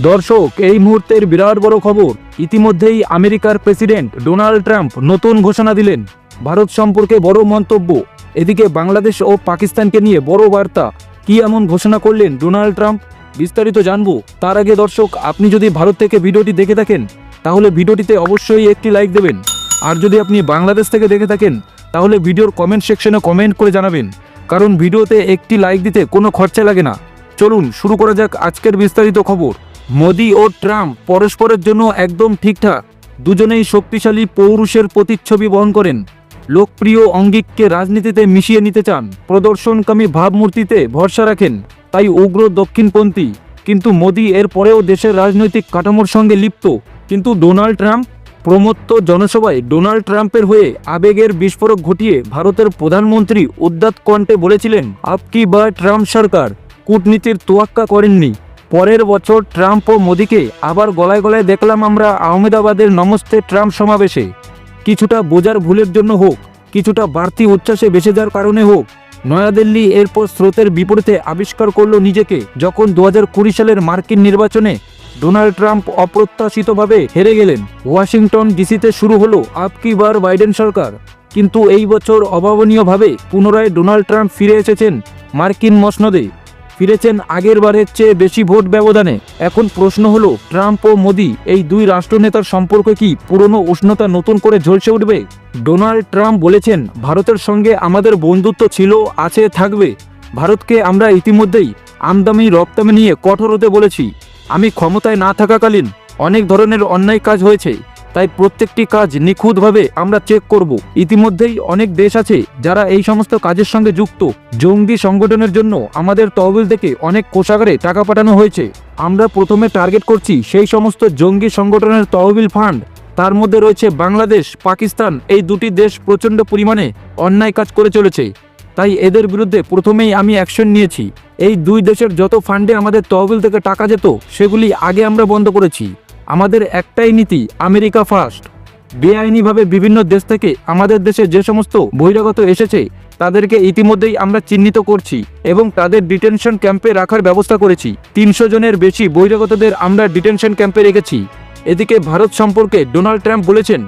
দর্শক, এই মুহূর্তের বিরাট বড় খবর, ইতিমধ্যেই আমেরিকার প্রেসিডেন্ট ডোনাল্ড ট্রাম্প নতুন ঘোষণা দিলেন। ভারত সম্পর্কে বড় মন্তব্য, এদিকে বাংলাদেশ ও পাকিস্তানকে নিয়ে বড় বার্তা। কি এমন ঘোষণা করলেন ডোনাল্ড ট্রাম্প? বিস্তারিত জানব। তার আগে দর্শক, আপনি যদি ভারত থেকে ভিডিওটি দেখে থাকেন, তাহলে ভিডিওটিতে অবশ্যই একটি লাইক দেবেন। আর যদি আপনি বাংলাদেশ থেকে দেখে থাকেন, তাহলে ভিডিওর কমেন্ট সেকশনে কমেন্ট করে জানাবেন। কারণ ভিডিওতে একটি লাইক দিতে কোনো খরচা লাগে না। চলুন, শুরু করা যাক আজকের বিস্তারিত খবর। মোদি ও ট্রাম্প পরস্পরের জন্য একদম ঠিকঠাক। দুজনেই শক্তিশালী পৌরুষের প্রতিচ্ছবি বহন করেন। লোকপ্রিয় অঙ্গিককে রাজনীতিতে মিশিয়ে নিতে চান। প্রদর্শনকামী ভাবমূর্তিতে ভরসা রাখেন। তাই উগ্র দক্ষিণপন্থী। কিন্তু মোদি এর পরেও দেশের রাজনৈতিক কাঠামোর সঙ্গে লিপ্ত। কিন্তু ডোনাল্ড ট্রাম্প? প্রমত্ত জনসভায় ডোনাল্ড ট্রাম্পের হয়ে আবেগের বিস্ফোরক ঘটিয়ে ভারতের প্রধানমন্ত্রী উদ্দাত কণ্ঠে বলেছিলেন আপকি বা ট্রাম্প সরকার। কূটনীতির তোয়াক্কা করেননি। পরের বছর ট্রাম্প ও মোদিকে আবার গলায় গলায় দেখলাম আমরা আহমেদাবাদের নমস্তে ট্রাম্প সমাবেশে। কিছুটা বোঝার ভুলের জন্য হোক, কিছুটা বাড়তি উচ্ছ্বাসে বেঁচে যাওয়ার কারণে হোক, নয়াদিল্লি এরপর স্রোতের বিপরীতে আবিষ্কার করল নিজেকে, যখন দু কুড়ি সালের মার্কিন নির্বাচনে ডোনাল্ড ট্রাম্প অপ্রত্যাশিতভাবে হেরে গেলেন। ওয়াশিংটন ডিসিতে শুরু হলো আপকি বার বাইডেন সরকার। কিন্তু এই বছর অভাবনীয়ভাবে পুনরায় ডোনাল্ড ট্রাম্প ফিরে এসেছেন মার্কিন মসনদে। ফিরেছেন আগের বারের চেয়ে বেশি ভোট ব্যবধানে। এখন প্রশ্ন হলো, ট্রাম্প ও মোদি এই দুই রাষ্ট্রনেতার সম্পর্কে কি পুরনো উষ্ণতা নতুন করে ঝলসে উঠবে? ডোনাল্ড ট্রাম্প বলেছেন, ভারতের সঙ্গে আমাদের বন্ধুত্ব ছিল, আছে, থাকবে। ভারতকে আমরা ইতিমধ্যেই আমদামি রপ্তানি নিয়ে কঠোর হতে বলেছি। আমি ক্ষমতায় না থাকাকালীন অনেক ধরনের অন্যায় কাজ হয়েছে। তাই প্রত্যেকটি কাজ নিখুঁতভাবে আমরা চেক করব। ইতিমধ্যেই অনেক দেশ আছে যারা এই সমস্ত কাজের সঙ্গে যুক্ত। জঙ্গি সংগঠনের জন্য আমাদের তহবিল থেকে অনেক কোষাগারে টাকা পাঠানো হয়েছে। আমরা প্রথমে টার্গেট করছি সেই সমস্ত জঙ্গি সংগঠনের তহবিল ফান্ড তার মধ্যে রয়েছে বাংলাদেশ, পাকিস্তান এই দুটি দেশ প্রচণ্ড পরিমাণে অন্যায় কাজ করে চলেছে। তাই এদের বিরুদ্ধে প্রথমেই আমি অ্যাকশন নিয়েছি। এই দুই দেশের যত ফান্ডে আমাদের তহবিল থেকে টাকা যেত, সেগুলি আগে আমরা বন্ধ করেছি। আমাদের একটাই নীতি, আমেরিকা ফার্স্ট বেআইনিভাবে বিভিন্ন দেশ থেকে আমাদের দেশে যে সমস্ত বহিরাগত এসেছে, তাদেরকে ইতিমধ্যেই আমরা চিহ্নিত করছি এবং তাদের ডিটেনশন ক্যাম্পে রাখার ব্যবস্থা করেছি। তিনশো জনের বেশি বহিরাগতদের আমরা ডিটেনশন ক্যাম্পে রেখেছি। এদিকে ভারত সম্পর্কে ডোনাল্ড ট্রাম্প বলেছেন,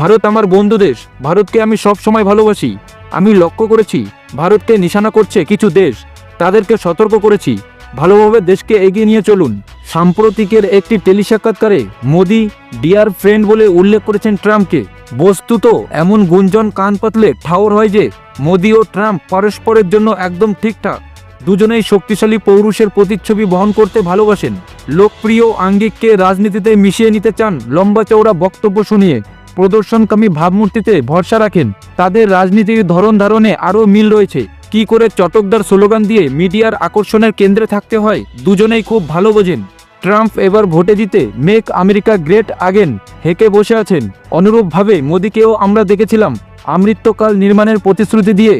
ভারত আমার বন্ধু দেশ, ভারতকে আমি সব সময় ভালোবাসি। আমি লক্ষ্য করেছি, ভারতকে নিশানা করছে কিছু দেশ, তাদেরকে সতর্ক করেছি। ভালোভাবে দেশকে এগিয়ে নিয়ে চলুন। সাম্প্রতিকের একটি টেলি সাক্ষাৎকারে মোদি ডিয়ার ফ্রেন্ড বলে উল্লেখ করেছেন ট্রাম্পকে। বস্তুত এমন গুঞ্জন কান পাতলে ঠাওর হয় যে, মোদি ও ট্রাম্প পরস্পরের জন্য একদম ঠিকঠাক। দুজনেই শক্তিশালী পৌরুষের প্রতিচ্ছবি বহন করতে ভালোবাসেন। লোকপ্রিয় আঙ্গিককে রাজনীতিতে মিশিয়ে নিতে চান লম্বা চওড়া বক্তব্য শুনিয়ে প্রদর্শনকামী ভাবমূর্তিতে ভরসা রাখেন। তাদের রাজনীতির ধরন ধারণে আরও মিল রয়েছে। কি করে চটকদার স্লোগান দিয়ে মিডিয়ার আকর্ষণের কেন্দ্রে থাকতে হয়, দুজনেই খুব ভালো বোঝেন। ট্রাম্প এবার ভোটে জিতে মেক আমেরিকা গ্রেট আগেন হেকে বসে আছেন। অনুরূপভাবে মোদীকেও আমরা দেখেছিলাম আমৃত্যকাল নির্মাণের প্রতিশ্রুতি দিয়ে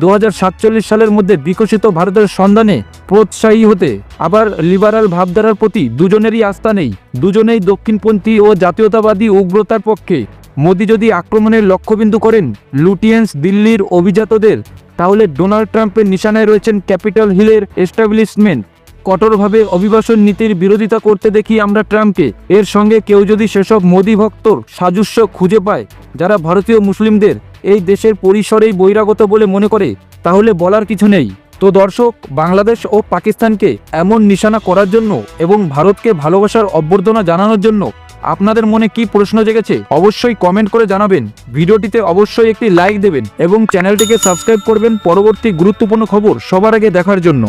দু হাজার সাতচল্লিশ সালের মধ্যে বিকশিত ভারতের সন্ধানে প্রোৎসাহী হতে। আবার লিবারাল ভাবধারার প্রতি দুজনেরই আস্থা নেই। দুজনেই দক্ষিণপন্থী ও জাতীয়তাবাদী উগ্রতার পক্ষে। মোদী যদি আক্রমণের লক্ষ্যবিন্দু করেন লুটিয়েন্স দিল্লির অভিজাতদের, তাহলে ডোনাল্ড ট্রাম্পের নিশানায় রয়েছেন ক্যাপিটাল হিলের এস্টাবলিশমেন্ট। কঠোরভাবে অভিবাসন নীতির বিরোধিতা করতে দেখি আমরা ট্রাম্পকে। এর সঙ্গে কেউ যদি সেসব মোদি ভক্তর সাজস্য খুঁজে পায়, যারা ভারতীয় মুসলিমদের এই দেশের পরিসরেই বহিরাগত বলে মনে করে, তাহলে বলার কিছু নেই। তো দর্শক, বাংলাদেশ ও পাকিস্তানকে এমন নিশানা করার জন্য এবং ভারতকে ভালোবাসার অভ্যর্থনা জানানোর জন্য আপনাদের মনে কি প্রশ্ন জেগেছে, অবশ্যই কমেন্ট করে জানাবেন। ভিডিওটিতে অবশ্যই একটি লাইক দেবেন এবং চ্যানেলটিকে সাবস্ক্রাইব করবেন পরবর্তী গুরুত্বপূর্ণ খবর সবার আগে দেখার জন্য।